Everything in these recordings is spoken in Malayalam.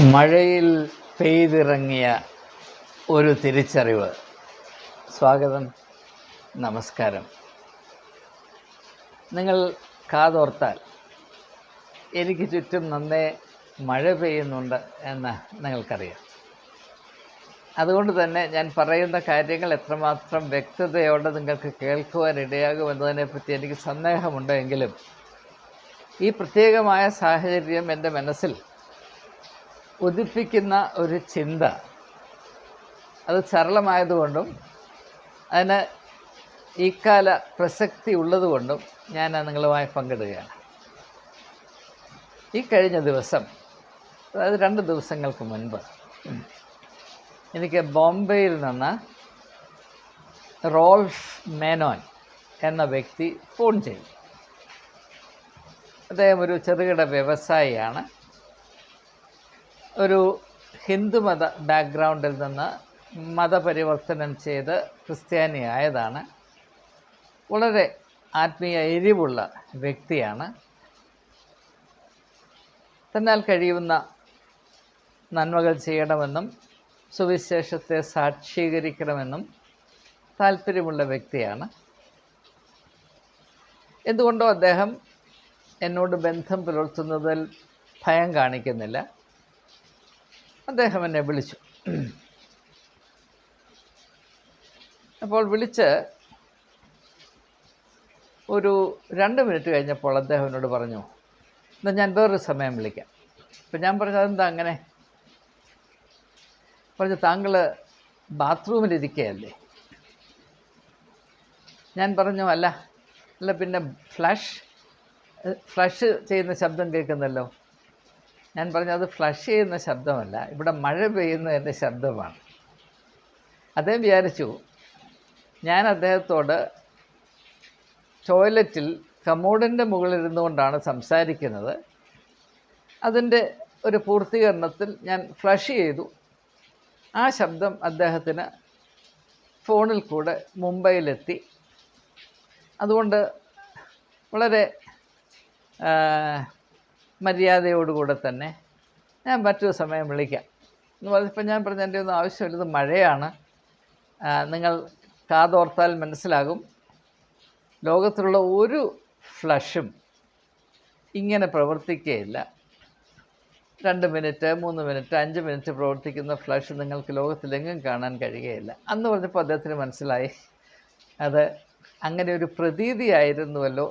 മഴയിൽ പെയ്തിറങ്ങിയ ഒരു തിരിച്ചറിവ്. സ്വാഗതം. നമസ്കാരം. നിങ്ങൾ കാതോർത്താൽ എനിക്ക് ചുറ്റും നന്നേ മഴ പെയ്യുന്നുണ്ട് എന്ന് നിങ്ങൾക്കറിയാം. അതുകൊണ്ട് തന്നെ ഞാൻ പറയുന്ന കാര്യങ്ങൾ എത്രമാത്രം വ്യക്തതയോടെ നിങ്ങൾക്ക് കേൾക്കുവാൻ ഇടയാകുമെന്നതിനെപ്പറ്റി എനിക്ക് സന്ദേഹമുണ്ടെങ്കിലും ഈ പ്രത്യേകമായ സാഹചര്യം എന്റെ മനസ്സിൽ ഉദിപ്പിക്കുന്ന ഒരു ചിന്ത. അത് സരളമായതുകൊണ്ടും അതിന് ഇക്കാല പ്രസക്തി ഉള്ളതുകൊണ്ടും ഞാൻ നിങ്ങളുമായി പങ്കിടുകയാണ്. ഈ കഴിഞ്ഞ ദിവസം അതായത് രണ്ട് ദിവസങ്ങൾക്ക് മുൻപ് എനിക്ക് ബോംബെയിൽ നിന്ന് റോൾഫ് മേനോൻ എന്ന വ്യക്തി ഫോൺ ചെയ്തു. അദ്ദേഹം ഒരു ചെറുകിട വ്യവസായിയാണ്. ഒരു ഹിന്ദുമത ബാക്ക്ഗ്രൗണ്ടിൽ നിന്ന് മതപരിവർത്തനം ചെയ്ത് ക്രിസ്ത്യാനിയായതാണ്. വളരെ ആത്മീയ എരിവുള്ള വ്യക്തിയാണ്. തന്നാൽ കഴിയുന്ന നന്മകൾ ചെയ്യണമെന്നും സുവിശേഷത്തെ സാക്ഷീകരിക്കണമെന്നും താല്പര്യമുള്ള വ്യക്തിയാണ്. എന്തുകൊണ്ടോ അദ്ദേഹം എന്നോട് ബന്ധം പുലർത്തുന്നതിൽ ഭയം കാണിക്കുന്നില്ല. അദ്ദേഹം എന്നെ വിളിച്ചു. അപ്പോൾ വിളിച്ച് ഒരു രണ്ട് മിനിറ്റ് കഴിഞ്ഞപ്പോൾ അദ്ദേഹം എന്നോട് പറഞ്ഞു എന്നാൽ ഞാൻ വേറൊരു സമയം വിളിക്കാം. അപ്പം ഞാൻ പറഞ്ഞു അതെന്താ അങ്ങനെ? പറഞ്ഞു താങ്കൾ ബാത്റൂമിലിരിക്കുകയല്ലേ ഞാൻ പറഞ്ഞു അല്ല അല്ല പിന്നെ ഫ്ലഷ് ഫ്ലഷ് ചെയ്യുന്ന ശബ്ദം കേൾക്കുന്നല്ലോ. ഞാൻ പറഞ്ഞു അത് ഫ്ലഷ് ചെയ്യുന്ന ശബ്ദമല്ല ഇവിടെ മഴ പെയ്യുന്നതിന്റെ ശബ്ദമാണ്. അദ്ദേഹം വിചാരിച്ചു ഞാൻ അദ്ദേഹത്തോട് ടോയ്ലറ്റിൽ കമോഡിന്റെ മുകളിലിരുന്നു കൊണ്ടാണ് സംസാരിക്കുന്നത്. അതിന്റെ ഒരു പൂർത്തീകരണത്തിൽ ഞാൻ ഫ്ലഷ് ചെയ്തു. ആ ശബ്ദം അദ്ദേഹത്തിന് ഫോണിൽ കൂടെ മുംബൈയിലെത്തി. അതുകൊണ്ട് വളരെ മര്യാദയോടുകൂടെ തന്നെ ഞാൻ മറ്റൊരു സമയം വിളിക്കാം. എന്ന് പറഞ്ഞപ്പോൾ ഞാൻ പറഞ്ഞ എന്റെ ഒന്നും ആവശ്യമില്ല ഇത് മഴയാണ് നിങ്ങൾ കാതോർത്താൽ മനസ്സിലാകും. ലോകത്തിലുള്ള ഒരു ഫ്ലഷും ഇങ്ങനെ പ്രവർത്തിക്കുകയില്ല രണ്ട് മിനിറ്റ് മൂന്ന് മിനിറ്റ് അഞ്ച് മിനിറ്റ് പ്രവർത്തിക്കുന്ന ഫ്ലഷ് നിങ്ങൾക്ക് ലോകത്തിലെങ്ങും കാണാൻ കഴിയുകയില്ല. അന്ന് പറഞ്ഞപ്പോൾ അദ്ദേഹത്തിന് മനസ്സിലായി. അത് അങ്ങനെ ഒരു പ്രതീതിയായിരുന്നുവല്ലോ.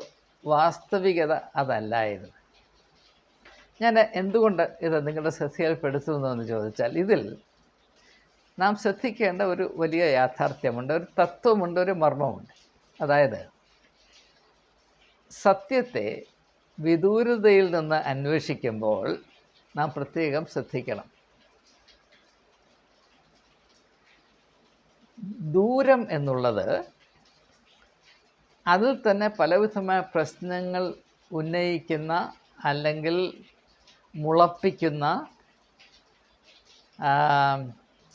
വാസ്തവികത അതല്ലായിരുന്നു. ഞാൻ എന്തുകൊണ്ട് ഇത് നിങ്ങളുടെ ശ്രദ്ധയിൽപ്പെടുത്തുന്നു എന്ന് ചോദിച്ചാൽ ഇതിൽ നാം ശ്രദ്ധിക്കേണ്ട ഒരു വലിയ യാഥാർത്ഥ്യമുണ്ട് ഒരു തത്വമുണ്ട് ഒരു മർമ്മമുണ്ട്. അതായത് സത്യത്തെ വിദൂരതയിൽ നിന്ന് അന്വേഷിക്കുമ്പോൾ നാം പ്രത്യേകം ശ്രദ്ധിക്കണം. ദൂരം എന്നുള്ളത് അതിൽ തന്നെ പലവിധമായ പ്രശ്നങ്ങൾ ഉന്നയിക്കുന്ന അല്ലെങ്കിൽ മുളപ്പിക്കുന്ന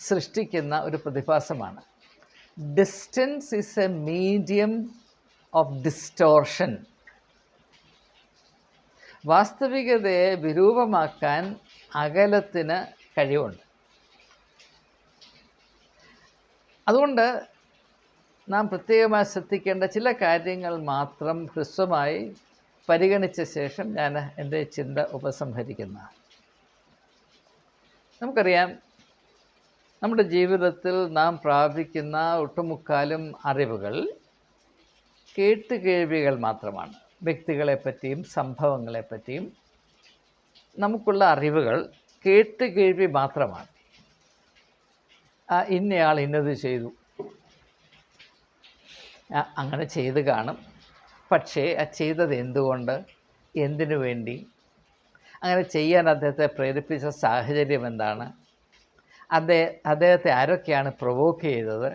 സൃഷ്ടിക്കുന്ന ഒരു പ്രതിഭാസമാണ്. Distance is a medium of distortion വാസ്തവികതയെ വിരൂപമാക്കാൻ അകലത്തിന് കഴിവുണ്ട്. അതുകൊണ്ട് നാം പ്രത്യേകമായി ശ്രദ്ധിക്കേണ്ട ചില കാര്യങ്ങൾ മാത്രം ഹ്രസ്വമായി പരിഗണിച്ച ശേഷം ഞാൻ എന്റെ ചിന്ത ഉപസംഹരിക്കുന്ന. നമുക്കറിയാം നമ്മുടെ ജീവിതത്തിൽ നാം പ്രാപിക്കുന്ന ഒട്ടുമുക്കാലും അറിവുകൾ കേട്ടുകേൾവികൾ മാത്രമാണ്. വ്യക്തികളെപ്പറ്റിയും സംഭവങ്ങളെപ്പറ്റിയും നമുക്കുള്ള അറിവുകൾ കേട്ടുകേൾവി മാത്രമാണ്. ഇന്നയാൾ ഇന്നത് ചെയ്തു. അങ്ങനെ ചെയ്ത് കാണും. പക്ഷേ ആ ചെയ്തത് എന്തുകൊണ്ട്? എന്തിനു വേണ്ടി? അങ്ങനെ ചെയ്യാൻ അദ്ദേഹത്തെ പ്രേരിപ്പിച്ച സാഹചര്യം എന്താണ്? അദ്ദേഹം അദ്ദേഹത്തെ ആരൊക്കെയാണ് പ്രൊവോക്ക് ചെയ്തത്?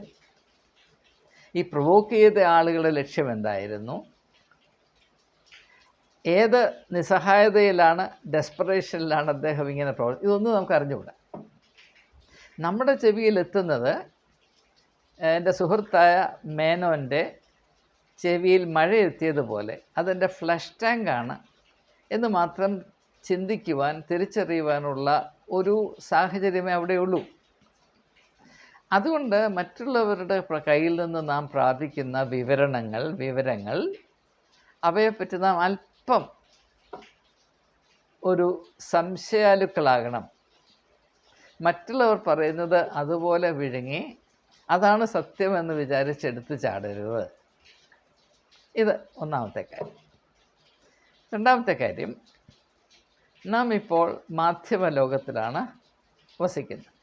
ഈ പ്രൊവോക്ക് ചെയ്ത ആളുകളുടെ ലക്ഷ്യം എന്തായിരുന്നു? ഏത് നിസ്സഹായതയിലാണ് ഡെസ്പറേഷനിലാണ് അദ്ദേഹം ഇങ്ങനെ പ്രവർത്തി ഇതൊന്നും നമുക്ക് അറിഞ്ഞുകൂടാ. നമ്മുടെ ചെവിയിൽ എത്തുന്നത് എന്റെ സുഹൃത്തായ മേനോന്റെ ചെവിയിൽ മഴ എത്തിയതുപോലെ അതെന്റെ ഫ്ലഷ് ടാങ്കാണ് എന്ന് മാത്രം ചിന്തിക്കുവാൻ തിരിച്ചറിയുവാനുള്ള ഒരു സാഹചര്യമേ അവിടെയുള്ളൂ. അതുകൊണ്ട് മറ്റുള്ളവരുടെ കയ്യിൽ നിന്ന് നാം പ്രാപിക്കുന്ന വിവരണങ്ങൾ വിവരങ്ങൾ അവയെപ്പറ്റി നാം അല്പം ഒരു സംശയാലുക്കളാകണം. മറ്റുള്ളവർ പറയുന്നത് അതുപോലെ വിഴുങ്ങി അതാണ് സത്യമെന്ന് വിചാരിച്ചെടുത്ത് ചാടരുത്. ഇത് ഒന്നാമത്തെ കാര്യം. രണ്ടാമത്തെ കാര്യം നാം ഇപ്പോൾ മാധ്യമ ലോകത്തിലാണ് വസിക്കുന്നത്.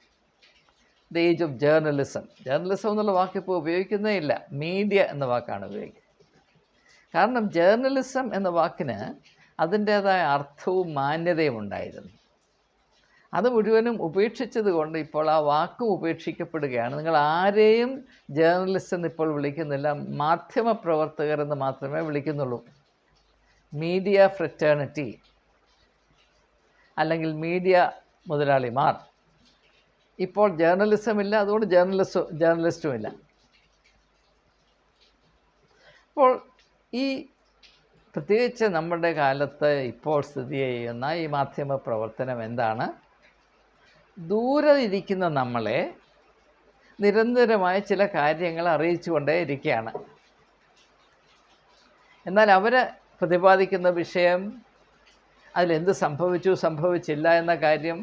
The age of journalism journalism എന്നുള്ള വാക്ക് ഇപ്പോൾ ഉപയോഗിക്കുന്നേ ഇല്ല. മീഡിയ എന്ന വാക്കാണ് ഉപയോഗിക്കുന്നത്. കാരണം ജേർണലിസം എന്ന വാക്കിന് അതിന്റേതായ അർത്ഥവും മാന്യതയും ഉണ്ടായിരുന്നു. അത് മുഴുവനും ഉപേക്ഷിച്ചത് കൊണ്ട് ഇപ്പോൾ ആ വാക്കും ഉപേക്ഷിക്കപ്പെടുകയാണ്. നിങ്ങൾ ആരെയും ജേർണലിസ്റ്റ് എന്ന് ഇപ്പോൾ വിളിക്കുന്നില്ല മാധ്യമ പ്രവർത്തകർ എന്ന് മാത്രമേ വിളിക്കുന്നുള്ളൂ. മീഡിയ ഫ്രറ്റേണിറ്റി അല്ലെങ്കിൽ മീഡിയ മുതലാളിമാർ. ഇപ്പോൾ ജേർണലിസം ഇല്ല അതുകൊണ്ട് ജേർണലിസ്റ്റ് ജേർണലിസ്റ്റും ഇല്ല. അപ്പോൾ ഈ പ്രത്യേകിച്ച് നമ്മുടെ കാലത്ത് ഇപ്പോൾ സ്ഥിതി ചെയ്യുന്ന ഈ മാധ്യമ പ്രവർത്തനം എന്താണ്? ദൂരെ ഇരിക്കുന്ന നമ്മളെ നിരന്തരമായ ചില കാര്യങ്ങൾ അറിയിച്ചു കൊണ്ടേ ഇരിക്കുകയാണ് എന്നാൽ അവർ പ്രതിപാദിക്കുന്ന വിഷയം അതിലെന്ത് സംഭവിച്ചു സംഭവിച്ചില്ല എന്ന കാര്യം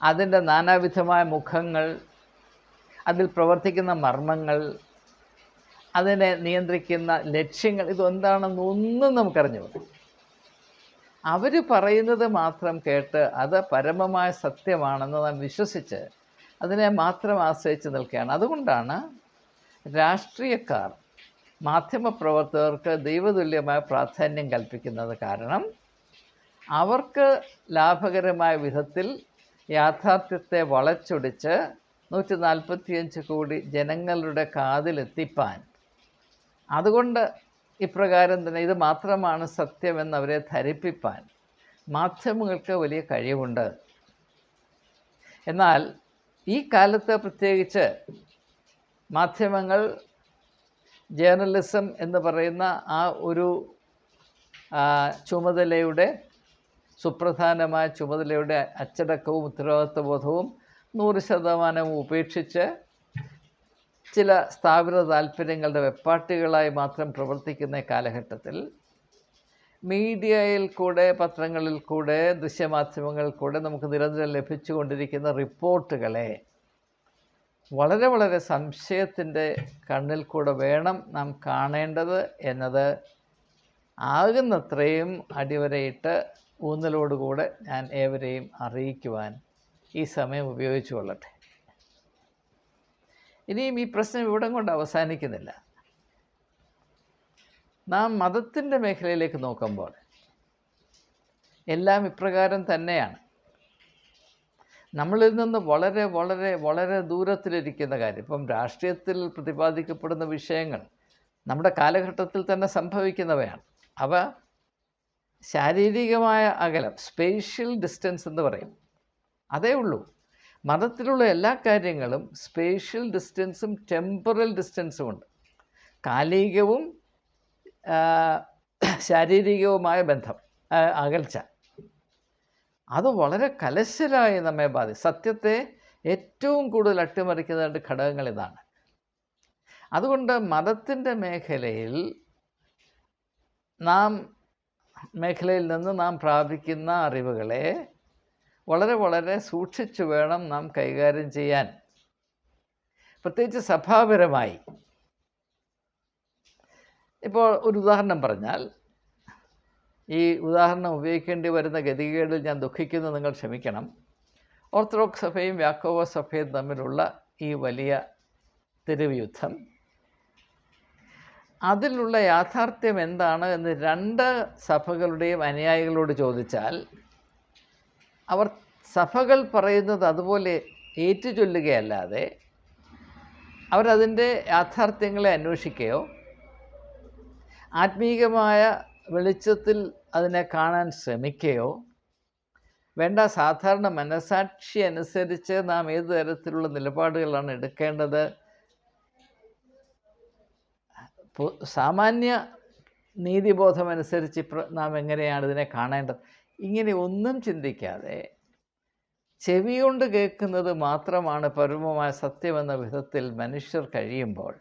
അതിന്റെ നാനാവിധമായ മുഖങ്ങൾ അതിൽ പ്രവർത്തിക്കുന്ന മർമ്മങ്ങൾ അതിനെ നിയന്ത്രിക്കുന്ന ലക്ഷ്യങ്ങൾ ഇതെന്താണെന്നൊന്നും നമുക്കറിഞ്ഞുകൂടാ. അവർ പറയുന്നത് മാത്രം കേട്ട് അത് പരമമായ സത്യമാണെന്ന് നാം വിശ്വസിച്ച് അതിനെ മാത്രം ആശ്രയിച്ച് നിൽക്കുകയാണ്. അതുകൊണ്ടാണ് രാഷ്ട്രീയക്കാർ മാധ്യമപ്രവർത്തകർക്ക് ദൈവതുല്യമായ പ്രാധാന്യം കൽപ്പിക്കുന്നത് കാരണം അവർക്ക് ലാഭകരമായ വിധത്തിൽ യാഥാർത്ഥ്യത്തെ വളച്ചൊടിച്ച് നൂറ്റി നാൽപ്പത്തിയഞ്ച് കോടി ജനങ്ങളുടെ കാതിലെത്തിപ്പാൻ. അതുകൊണ്ട് ഇപ്രകാരം തന്നെ ഇത് മാത്രമാണ് സത്യമെന്ന് അവരെ ധരിപ്പിപ്പാൻ മാധ്യമങ്ങൾക്ക് വലിയ കഴിവുണ്ട്. എന്നാൽ ഈ കാലത്ത് പ്രത്യേകിച്ച് മാധ്യമങ്ങൾ ജേർണലിസം എന്ന് പറയുന്ന ആ ഒരു ചുമതലയുടെ സുപ്രധാനമായ ചുമതലയുടെ അച്ചടക്കവും ഉത്തരവാദിത്വബോധവും നൂറ് ശതമാനവും ഉപേക്ഷിച്ച് ചില സ്ഥാപിത താല്പര്യങ്ങളുടെ വെപ്പാട്ടികളായി മാത്രം പ്രവർത്തിക്കുന്ന കാലഘട്ടത്തിൽ മീഡിയയിൽ കൂടെ പത്രങ്ങളിൽ കൂടെ ദൃശ്യമാധ്യമങ്ങളിൽ കൂടെ നമുക്ക് നിരന്തരം ലഭിച്ചുകൊണ്ടിരിക്കുന്ന റിപ്പോർട്ടുകളെ വളരെ വളരെ സംശയത്തിന്റെ കണ്ണിൽ കൂടെ വേണം നാം കാണേണ്ടത് എന്നത് ആകുന്നത്രയും അടിവരയിട്ട് ഊന്നലോടുകൂടെ ഞാൻ ഏവരെയും അറിയിക്കുവാൻ ഈ സമയം ഉപയോഗിച്ചു കൊള്ളട്ടെ. ഇനിയും ഈ പ്രശ്നം ഇവിടം കൊണ്ട് അവസാനിക്കുന്നില്ല. നാം മതത്തിന്റെ മേഖലയിലേക്ക് നോക്കുമ്പോൾ എല്ലാം ഇപ്രകാരം തന്നെയാണ്. നമ്മളിൽ നിന്ന് വളരെ വളരെ വളരെ ദൂരത്തിലിരിക്കുന്ന കാര്യം ഇപ്പം രാഷ്ട്രീയത്തിൽ പ്രതിപാദിക്കപ്പെടുന്ന വിഷയങ്ങൾ നമ്മുടെ കാലഘട്ടത്തിൽ തന്നെ സംഭവിക്കുന്നവയാണ്. അവ ശാരീരികമായ അകലം സ്പേഷ്യൽ ഡിസ്റ്റൻസ് എന്ന് പറയും. അതേ ഉള്ളൂ. മതത്തിലുള്ള എല്ലാ കാര്യങ്ങളും സ്പേഷ്യൽ ഡിസ്റ്റൻസും ടെമ്പറൽ ഡിസ്റ്റൻസും ഉണ്ട്. കാലികവും ശാരീരികവുമായ ബന്ധം അകൽച്ച. അത് വളരെ കലശലായി നമ്മെ ബാധി സത്യത്തെ ഏറ്റവും കൂടുതൽ അട്ടിമറിക്കുന്ന ഘടകങ്ങൾ ഇതാണ്. അതുകൊണ്ട് മതത്തിന്റെ മേഖലയിൽ നാം മേഖലയിൽ നിന്ന് നാം പ്രാപിക്കുന്ന അറിവുകളെ വളരെ വളരെ സൂക്ഷിച്ചു വേണം നാം കൈകാര്യം ചെയ്യാൻ. പ്രത്യേകിച്ച് സഭാപരമായി. ഇപ്പോൾ ഒരു ഉദാഹരണം പറഞ്ഞാൽ ഈ ഉദാഹരണം ഉപയോഗിക്കേണ്ടി വരുന്ന ഗതികേടിൽ ഞാൻ ദുഃഖിക്കുന്നു നിങ്ങൾ ക്ഷമിക്കണം. ഓർത്തഡോക്സ് സഭയും വ്യാക്കോവ സഭയും തമ്മിലുള്ള ഈ വലിയ തെരുവ് യുദ്ധം അതിലുള്ള യാഥാർത്ഥ്യം എന്താണ് എന്ന് രണ്ട് സഭകളുടെയും അനുയായികളോട് ചോദിച്ചാൽ അവർ സഭകൾ പറയുന്നത് അതുപോലെ ഏറ്റുചൊല്ലുകയല്ലാതെ അവരതിന്റെ യാഥാർത്ഥ്യങ്ങളെ അന്വേഷിക്കുകയോ ആത്മീകമായ വെളിച്ചത്തിൽ അതിനെ കാണാൻ ശ്രമിക്കുകയോ വേണ്ട സാധാരണ മനസാക്ഷി അനുസരിച്ച് നാം ഏത് തരത്തിലുള്ള നിലപാടുകളാണ് എടുക്കേണ്ടത്? സാമാന്യ നീതിബോധമനുസരിച്ച് നാം എങ്ങനെയാണ് ഇതിനെ കാണേണ്ടത്? ഇങ്ങനെ ഒന്നും ചിന്തിക്കാതെ ചെവി കൊണ്ട് കേൾക്കുന്നത് മാത്രമാണ് പരമമായ സത്യമെന്ന വിധത്തിൽ മനുഷ്യർ കഴിയുമ്പോൾ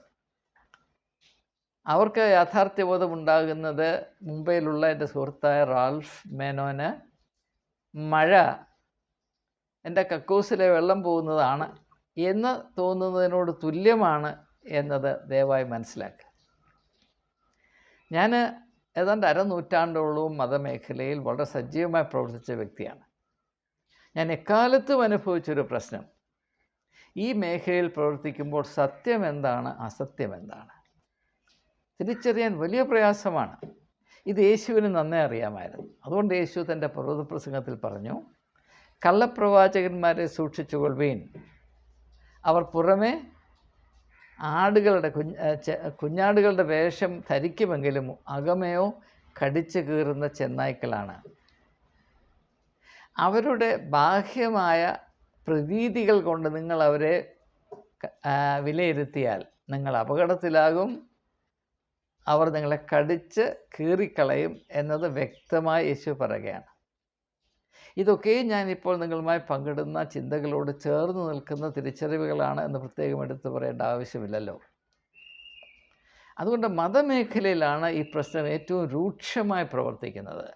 അവർക്ക് യാഥാർത്ഥ്യബോധമുണ്ടാകുന്നത് മുംബൈയിലുള്ള എന്റെ സുഹൃത്തായ റാൽഫ് മേനോന് മഴ എന്റെ കക്കൂസിലെ വെള്ളം പോകുന്നതാണ് എന്ന് തോന്നുന്നതിനോട് തുല്യമാണ് എന്നത് ദയവായി മനസ്സിലാക്കുക. ഞാൻ ഏതാണ്ട് അരനൂറ്റാണ്ടോളവും മതമേഖലയിൽ വളരെ സജീവമായി പ്രവർത്തിച്ച വ്യക്തിയാണ്. ഞാൻ എക്കാലത്തും അനുഭവിച്ചൊരു പ്രശ്നം. ഈ മേഖലയിൽ പ്രവർത്തിക്കുമ്പോൾ സത്യം എന്താണ് അസത്യം എന്താണ് തിരിച്ചറിയാൻ വലിയ പ്രയാസമാണ്. ഇത് യേശുവിന് നന്നേ അറിയാമായിരുന്നു. അതുകൊണ്ട് യേശു തന്റെ പർവത പ്രസംഗത്തിൽ പറഞ്ഞു കള്ളപ്രവാചകന്മാരെ സൂക്ഷിച്ചുകൊള്ളുവീൻ. അവർ പുറമേ ആടുകളുടെ കുഞ്ഞ് കുഞ്ഞാടുകളുടെ വേഷം ധരിക്കുമെങ്കിലും അകമയോ കടിച്ചു കീറുന്ന ചെന്നായ്ക്കളാണ്. അവരുടെ ബാഹ്യമായ പ്രതീതികൾ കൊണ്ട് നിങ്ങൾ അവരെ വിലയിരുത്തിയാൽ നിങ്ങൾ അപകടത്തിലാകും. അവർ നിങ്ങളെ കടിച്ച് കീറിക്കളയും എന്നത് വ്യക്തമായി യേശു പറയുകയാണ്. ഇതൊക്കെയും ഞാനിപ്പോൾ നിങ്ങളുമായി പങ്കിടുന്ന ചിന്തകളോട് ചേർന്ന് നിൽക്കുന്ന തിരിച്ചറിവുകളാണ് എന്ന് പ്രത്യേകം എടുത്തു പറയേണ്ട ആവശ്യമില്ലല്ലോ. അതുകൊണ്ട് മതമേഖലയിലാണ് ഈ പ്രശ്നം ഏറ്റവും രൂക്ഷമായി പ്രവർത്തിക്കുന്നത്.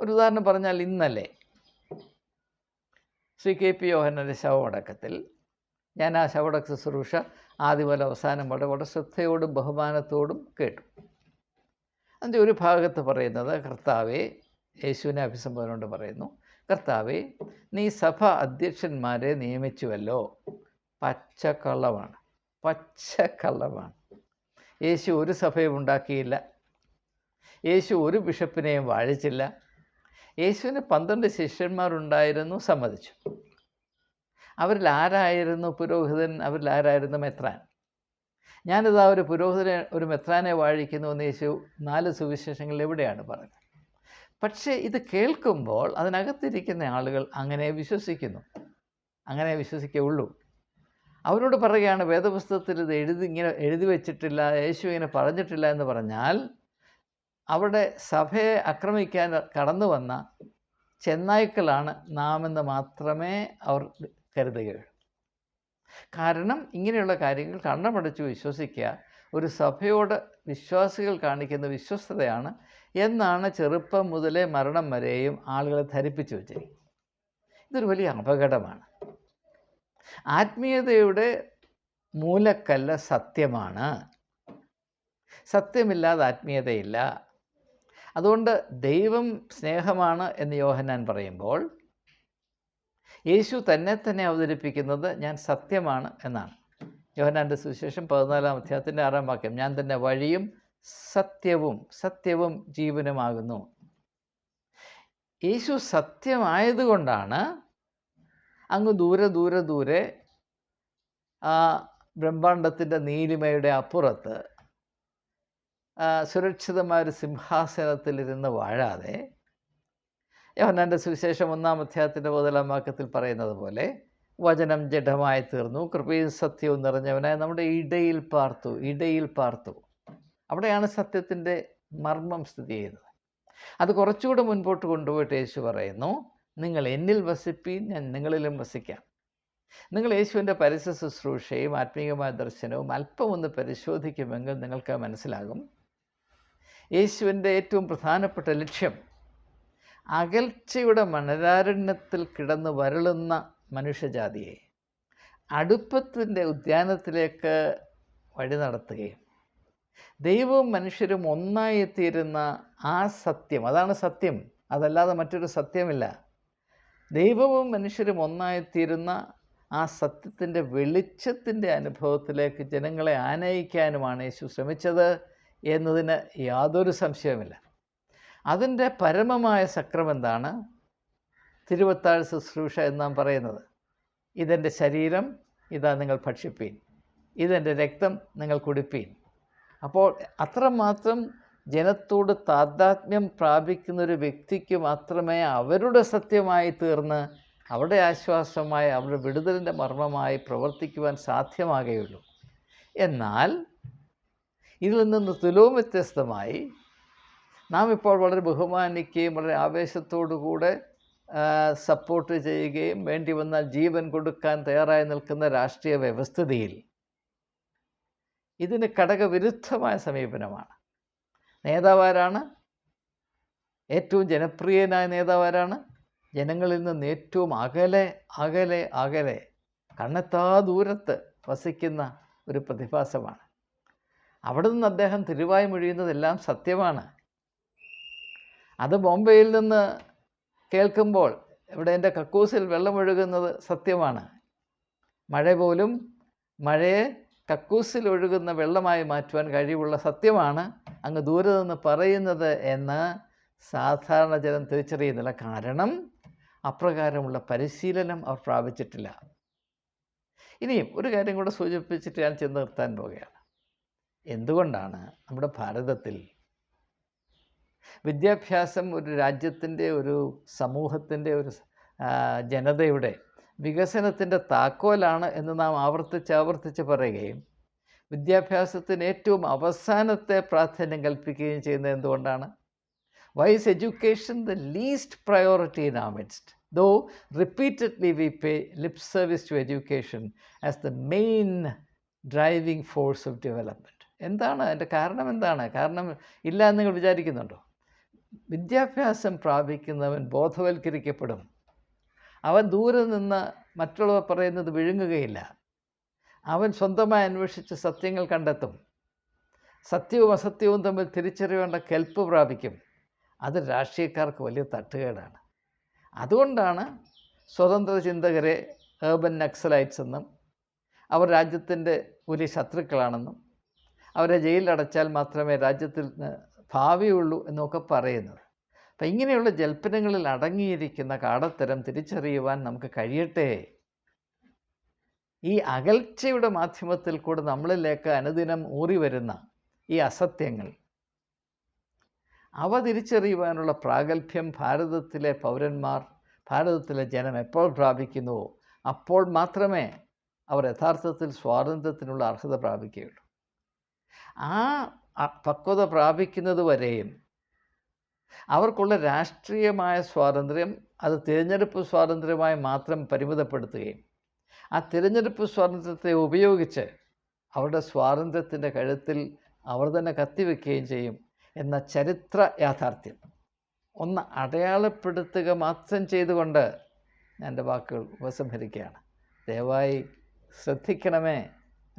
ഒരു ഉദാഹരണം പറഞ്ഞാൽ ഇന്നലെ ശ്രീ കെ പി യോഹനന്റെ ശവമടക്കത്തിൽ ഞാൻ ആ ശവടക്ക ശുശ്രൂഷ ആദ്യം അവസാനം വരെ വളരെ ശ്രദ്ധയോടും ബഹുമാനത്തോടും കേട്ടു. അതിന്റെ ഒരു ഭാഗത്ത് പറയുന്നത് കർത്താവെ യേശുവിനെ അഭിസംബോധന കൊണ്ട് പറയുന്നു കർത്താവെ നീ സഭ അധ്യക്ഷന്മാരെ നിയമിച്ചുവല്ലോ. പച്ചക്കള്ളമാണ് പച്ചക്കള്ളമാണ്. യേശു ഒരു സഭയും ഉണ്ടാക്കിയില്ല. യേശു ഒരു ബിഷപ്പിനെയും വാഴിച്ചില്ല. യേശുവിന് പന്ത്രണ്ട് ശിഷ്യന്മാരുണ്ടായിരുന്നു സമ്മതിച്ചു. അവരിൽ ആരായിരുന്നു പുരോഹിതൻ? അവരിൽ ആരായിരുന്നു മെത്രാൻ? ഞാനിതാ ഒരു പുരോഹിതനെ ഒരു മെത്രാനെ വാഴിക്കുന്നു എന്ന് യേശു നാല് സുവിശേഷങ്ങളിൽ എവിടെയാണ് പറഞ്ഞത്? പക്ഷേ ഇത് കേൾക്കുമ്പോൾ അതിനകത്തിരിക്കുന്ന ആളുകൾ അങ്ങനെ വിശ്വസിക്കുന്നു. അങ്ങനെ വിശ്വസിക്കുള്ളൂ അവരോട് പറയുകയാണ് വേദപുസ്തകത്തിൽ ഇത് എഴുതി ഇങ്ങനെ എഴുതി വെച്ചിട്ടില്ല യേശു ഇങ്ങനെ പറഞ്ഞിട്ടില്ല എന്ന് പറഞ്ഞാൽ അവിടെ സഭയെ ആക്രമിക്കാൻ കടന്നു വന്ന ചെന്നായ്ക്കളാണ് നാമെന്ന് മാത്രമേ അവർ കരുതുകയുള്ളൂ. കാരണം ഇങ്ങനെയുള്ള കാര്യങ്ങൾ കണ്ണമടച്ച് വിശ്വസിക്കുക ഒരു സഭയോട് വിശ്വാസികൾ കാണിക്കുന്ന വിശ്വസ്തതയാണ് എന്നാണ് ചെറുപ്പം മുതലേ മരണം വരെയും ആളുകളെ ധരിപ്പിച്ചു വെച്ചിരിക്കുന്നത്. ഇതൊരു വലിയ അപകടമാണ്. ആത്മീയതയുടെ മൂലക്കല്ല സത്യമാണ്. സത്യമില്ലാതെ ആത്മീയതയില്ല. അതുകൊണ്ട് ദൈവം സ്നേഹമാണ് എന്ന് യോഹന്നാൻ പറയുമ്പോൾ യേശു തന്നെ തന്നെ അവതരിപ്പിക്കുന്നത് ഞാൻ സത്യമാണ് എന്നാണ്. യോഹനാന്റെ സുവിശേഷം പതിനാലാം അധ്യായത്തിന്റെ ആറാം വാക്യം ഞാൻ തന്നെ വഴിയും സത്യവും സത്യവും ജീവനുമാകുന്നു. യേശു സത്യമായതുകൊണ്ടാണ് അങ്ങ് ദൂരെ ദൂരെ ദൂരെ ആ ബ്രഹ്മാണ്ടത്തിന്റെ നീലിമയുടെ അപ്പുറത്ത് സുരക്ഷിതമായ ഒരു സിംഹാസനത്തിലിരുന്ന് വാഴാതെ യോഹന്നാന്റെ സുവിശേഷം ഒന്നാം അധ്യായത്തിന്റെ മുതലാം വാക്യത്തിൽ പറയുന്നത് പോലെ വചനം ജഡമായി തീർന്നു കൃപയും സത്യവും നിറഞ്ഞവനായി നമ്മുടെ ഇടയിൽ പാർത്തു ഇടയിൽ പാർത്തു. അവിടെയാണ് സത്യത്തിന്റെ മർമ്മം സ്ഥിതി ചെയ്യുന്നത്. അത് കുറച്ചുകൂടെ മുൻപോട്ട് കൊണ്ടുപോയിട്ട് യേശു പറയുന്നു നിങ്ങൾ എന്നിൽ വസിപ്പീൻ ഞാൻ നിങ്ങളിലും വസിക്കാം. നിങ്ങൾ യേശുവിന്റെ പരിസ ശുശ്രൂഷയും ആത്മീയമായ ദർശനവും അല്പം ഒന്ന് പരിശോധിക്കുമെങ്കിൽ നിങ്ങൾക്ക് മനസ്സിലാകും. യേശുവിന്റെ ഏറ്റവും പ്രധാനപ്പെട്ട ലക്ഷ്യം അകൽച്ചയുടെ മണരാരണ്യത്തിൽ കിടന്ന് വരളുന്ന മനുഷ്യജാതിയെ അടുപ്പത്തിന്റെ ഉദ്യാനത്തിലേക്ക് വഴി നടത്തുകയും ദൈവവും മനുഷ്യരും ഒന്നായി തീരുന്ന ആ സത്യം. അതാണ് സത്യം. അതല്ലാതെ മറ്റൊരു സത്യമില്ല. ദൈവവും മനുഷ്യരും ഒന്നായി ഒന്നായിത്തീരുന്ന ആ സത്യത്തിന്റെ വെളിച്ചത്തിന്റെ അനുഭവത്തിലേക്ക് ജനങ്ങളെ ആനയിക്കാനുമാണ് യേശു ശ്രമിച്ചത് എന്നതിന് യാതൊരു സംശയവുമില്ല. അതിന്റെ പരമമായ സക്രം എന്താണ്? തിരുവത്താഴ് ശുശ്രൂഷ എന്നാണ് പറയുന്നത്. ഇതെന്റെ ശരീരം ഇതാ നിങ്ങൾ ഭക്ഷിപ്പീൻ. ഇതെന്റെ രക്തം നിങ്ങൾ കുടിപ്പീൻ. അപ്പോൾ അത്രമാത്രം ജനത്തോട് താതാത്മ്യം പ്രാപിക്കുന്ന ഒരു വ്യക്തിക്ക് മാത്രമേ അവരുടെ സത്യമായി തീർന്ന് അവരുടെ ആശ്വാസമായി അവരുടെ വിടുതലിന്റെ മർമ്മമായി പ്രവർത്തിക്കുവാൻ സാധ്യമാകുകയുള്ളൂ എന്നാൽ ഇതിൽ നിന്ന് തുലവും വ്യത്യസ്തമായി നാം ഇപ്പോൾ വളരെ ബഹുമാനിക്കുകയും വളരെ ആവേശത്തോടു കൂടെ സപ്പോർട്ട് ചെയ്യുകയും വേണ്ടി വന്നാൽ ജീവൻ കൊടുക്കാൻ തയ്യാറായി നിൽക്കുന്ന രാഷ്ട്രീയ വ്യവസ്ഥിതിയിൽ ഇതിന് ഘടകവിരുദ്ധമായ സമീപനമാണ്. നേതാവാരാണ്? ഏറ്റവും ജനപ്രിയനായ നേതാവാരാണ്? ജനങ്ങളിൽ നിന്ന് ഏറ്റവും അകലെ അകലെ അകലെ കണ്ണെത്താ ദൂരത്ത് വസിക്കുന്ന ഒരു പ്രതിഭാസമാണ്. അവിടെ നിന്ന് അദ്ദേഹം തിരുവായി മൊഴിയുന്നതെല്ലാം സത്യമാണ്. അത് ബോംബെയിൽ നിന്ന് കേൾക്കുമ്പോൾ ഇവിടെ എന്റെ കക്കൂസിൽ വെള്ളമൊഴുകുന്നത് സത്യമാണ്. മഴ പോലും മഴയെ കക്കൂസിൽ ഒഴുകുന്ന വെള്ളമായി മാറ്റുവാൻ കഴിവുള്ള സത്യമാണ്. അങ്ങ് ദൂരെ നിന്ന് പറയുന്നത് എന്ന് സാധാരണ ജനം തിരിച്ചറിയുന്നില്ല. കാരണം അപ്രകാരമുള്ള പരിശീലനം അവർ പ്രാപിച്ചിട്ടില്ല. ഇനിയും ഒരു കാര്യം കൂടെ സൂചിപ്പിച്ചിട്ട് ഞാൻ ചെന്ന് നിർത്താൻ പോവുകയാണ്. എന്തുകൊണ്ടാണ് നമ്മുടെ ഭാരതത്തിൽ വിദ്യാഭ്യാസം ഒരു രാജ്യത്തിന്റെ ഒരു സമൂഹത്തിന്റെ ഒരു ജനതയുടെ വികസനത്തിന്റെ താക്കോലാണ് എന്ന് നാം ആവർത്തിച്ച് ആവർത്തിച്ച് പറയുകയും വിദ്യാഭ്യാസത്തിന് ഏറ്റവും അവസാനത്തെ പ്രാധാന്യം കൽപ്പിക്കുകയും ചെയ്യുന്നത് എന്തുകൊണ്ടാണ്? Why's education the least priority in our midst though repeatedly we pay lip service to education as the main driving force of development എന്താണ്? അതിന്റെ കാരണം എന്താണ്? കാരണം ഇല്ല എന്ന് നിങ്ങൾ വിചാരിക്കുന്നുണ്ടോ? വിദ്യാഭ്യാസം പ്രാപിക്കുന്നവൻ ബോധവൽക്കരിക്കപ്പെടും. അവൻ ദൂരെ നിന്ന് മറ്റുള്ളവർ പറയുന്നത് വിഴുങ്ങുകയില്ല. അവൻ സ്വന്തമായി അന്വേഷിച്ച് സത്യങ്ങൾ കണ്ടെത്തും. സത്യവും അസത്യവും തമ്മിൽ തിരിച്ചറിയേണ്ട കെൽപ്പ് പ്രാപിക്കും. അത് രാഷ്ട്രീയക്കാർക്ക് വലിയ തട്ടുകേടാണ്. അതുകൊണ്ടാണ് സ്വതന്ത്ര ചിന്തകരെ ഏർബൻ നക്സലൈറ്റ്സ് എന്നും അവർ രാജ്യത്തിന്റെ വലിയ ശത്രുക്കളാണെന്നും അവരെ ജയിലിലടച്ചാൽ മാത്രമേ രാജ്യത്തിൽ ന് ഭാവിയുള്ളൂ എന്നൊക്കെ പറയുന്നത്. അപ്പം ഇങ്ങനെയുള്ള ജൽപ്പനങ്ങളിൽ അടങ്ങിയിരിക്കുന്ന കാടത്തരം തിരിച്ചറിയുവാൻ നമുക്ക് കഴിയട്ടെ. ഈ അകൽച്ചയുടെ മാധ്യമത്തിൽ കൂടെ നമ്മളിലേക്ക് അനുദിനം ഊറി വരുന്ന ഈ അസത്യങ്ങൾ. അവ തിരിച്ചറിയുവാനുള്ള പ്രാഗൽഭ്യം ഭാരതത്തിലെ പൗരന്മാർ ഭാരതത്തിലെ ജനം എപ്പോൾ പ്രാപിക്കുന്നുവോ അപ്പോൾ മാത്രമേ അവർ യഥാർത്ഥത്തിൽ സ്വാതന്ത്ര്യത്തിനുള്ള അർഹത പ്രാപിക്കുകയുള്ളൂ. ആ പക്വത പ്രാപിക്കുന്നത് വരെയും അവർക്കുള്ള രാഷ്ട്രീയമായ സ്വാതന്ത്ര്യം അത് തിരഞ്ഞെടുപ്പ് സ്വാതന്ത്ര്യമായി മാത്രം പരിമിതപ്പെടുത്തുകയും ആ തിരഞ്ഞെടുപ്പ് സ്വാതന്ത്ര്യത്തെ ഉപയോഗിച്ച് അവരുടെ സ്വാതന്ത്ര്യത്തിന്റെ കഴുത്തിൽ അവർ തന്നെ കത്തിവെക്കുകയും ചെയ്യും എന്ന ചരിത്ര യാഥാർത്ഥ്യം. ഒന്ന് അടയാളപ്പെടുത്തുക മാത്രം ചെയ്തുകൊണ്ട് ഞാൻ എന്റെ വാക്കുകൾ ഉപസംഹരിക്കുകയാണ്. ദയവായി ശ്രദ്ധിക്കണമേ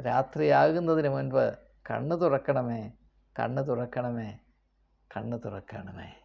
രാത്രിയാകുന്നതിന് മുൻപ് കണ്ണു തുറക്കണമേ കണ്ണു തുറക്കണമേ കണ്ണു തുറക്കണമേ.